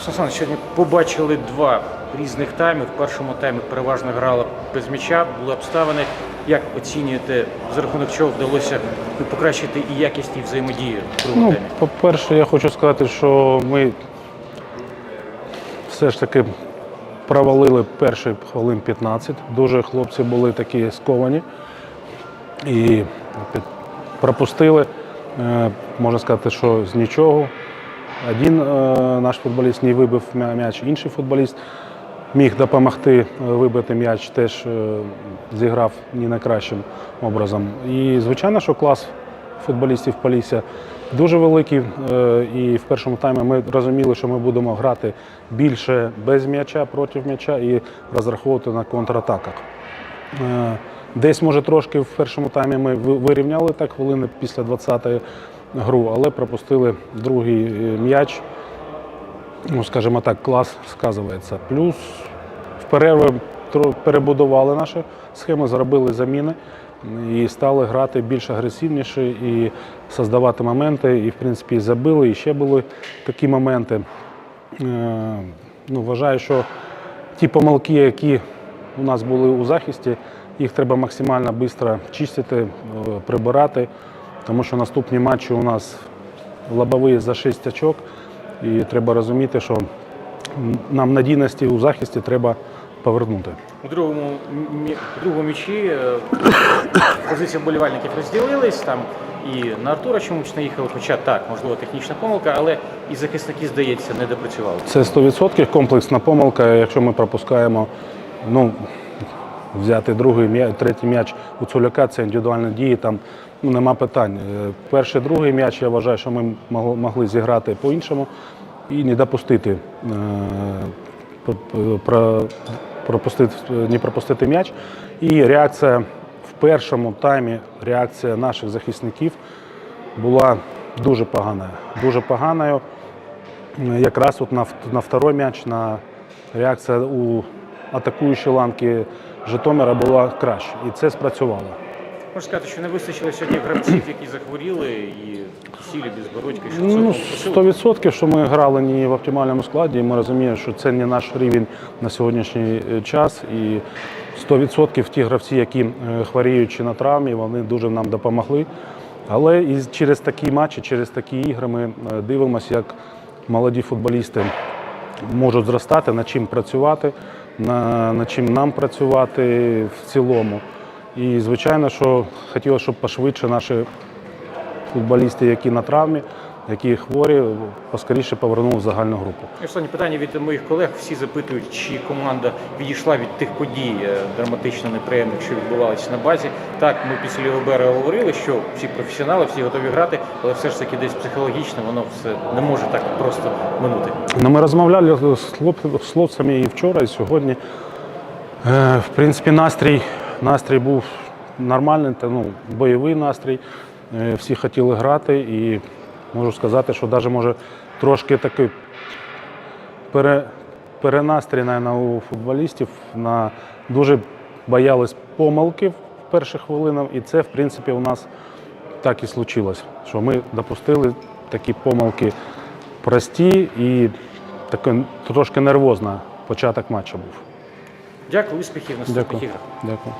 Сан сьогодні побачили два різних тайми. В першому таймі переважно грала без м'яча, були обставини. Як оцінюєте, за рахунок чого вдалося покращити і якість і взаємодію в другому Ну, таймі? по-перше, я хочу сказати, що ми все ж таки провалили перші хвилин 15. Дуже хлопці були такі сковані і пропустили, е, можна сказати, що з нічого. Один е, наш футболіст не вибив м'яч, інший футболіст міг допомогти е, вибити м'яч, теж е, зіграв не найкращим образом. І звичайно, що клас футболістів Полісся дуже великий. І в першому таймі ми розуміли, що ми будемо грати більше без м'яча проти м'яча і розраховувати на контратаках. Десь, може, трошки в першому таймі ми вирівняли так хвилини після 20-ї гру, але пропустили другий е, м'яч. Ну, скажімо так, клас сказується. Плюс в перерви перебудували наші схеми, зробили заміни і стали грати більш агресивніше і создавати моменти. І, в принципі, забили. І ще були такі моменти. Е, Ну, вважаю, що ті помилки, які у нас були у захисті, їх треба максимально швидко чистити, е, прибирати, тому що наступні матчі у нас лобові за 6 очок. І треба розуміти, що нам надійності у захисті треба повернути. У другому, у другому м'ячі е, позиції вболівальників розділились там. І на Артура чомусь наїхали, хоча так, можливо, технічна помилка, але і захисники, здається, не допрацювали. Це 100% комплексна помилка. Якщо ми пропускаємо, ну, взяти другий м'яч, третій м'яч у Цуляка, це індивідуальні дії, там нема питань. Е, Перший, другий м'яч, я вважаю, що ми могли, зіграти по-іншому і не допустити, е, про- про- пропустити, не пропустити м'яч. І реакція в першому таймі, реакція наших захисників була дуже поганою. Дуже поганою. Якраз от на, на второй м'яч, на реакція у атакуючої ланки Житомира була краще. І це спрацювало. Можна сказати, що не вистачило сьогодні гравців, які захворіли, і сілі безбородьки, що Ну, це 100% що ми грали не в оптимальному складі, і ми розуміємо, що це не наш рівень на сьогоднішній е, час. І 100% ті гравці, які е, хворіючи на травмі, вони дуже нам допомогли. Але і через такі матчі, через такі ігри ми е, дивимося, як молоді футболісти можуть зростати, над чим працювати, над чим нам працювати в цілому. І звичайно, що хотілося, щоб пошвидше наші футболісти, які на травмі, які хворі, поскоріше повернули в загальну групу. І Останнє питання від моїх колег. Всі запитують, чи команда відійшла від тих подій е, драматично неприємних, що відбувалися на базі. Так, ми після лівого говорили, що всі професіонали, всі готові грати, але все ж таки десь психологічно воно все не може так просто минути. Ну, ми розмовляли з хлоп- хлопцями і вчора, і сьогодні. Е, В принципі, настрій, настрій був нормальний, та, ну, бойовий настрій. Е, Всі хотіли грати і можу сказати, що навіть може трошки такий пере, перенастрій наверно, у футболістів на дуже боялись помилки в перших хвилинах, і це, в принципі, у нас так і случилось, що ми допустили такі помилки прості і такий трошки нервозно початок матчу був. Дякую, успіхів, наступних іграх. Дякую.